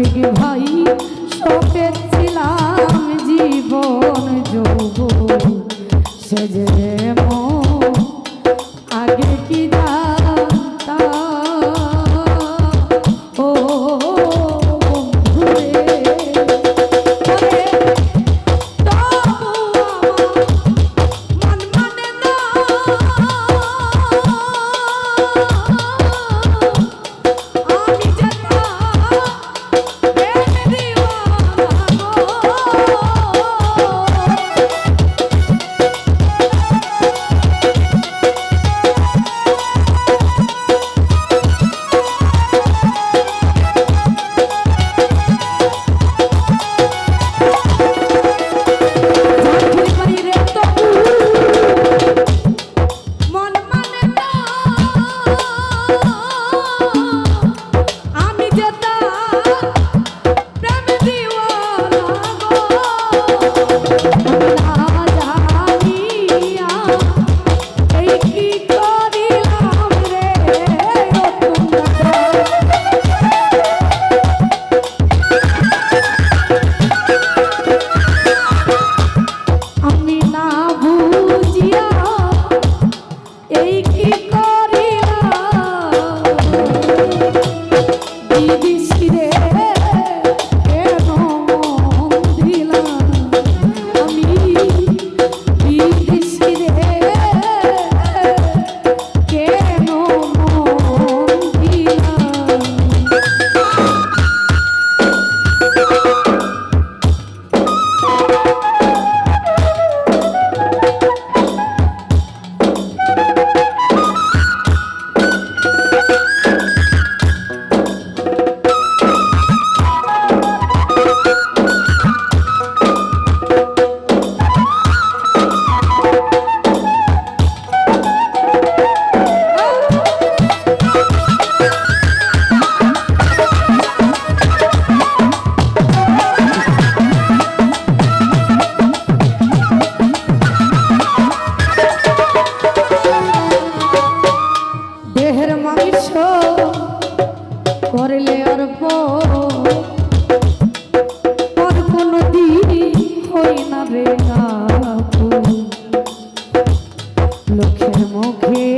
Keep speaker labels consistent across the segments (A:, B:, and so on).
A: মুশফিক ভাই শোকে ছিলাম জীবন যৌব সেজে মন মুখে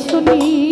A: শুনি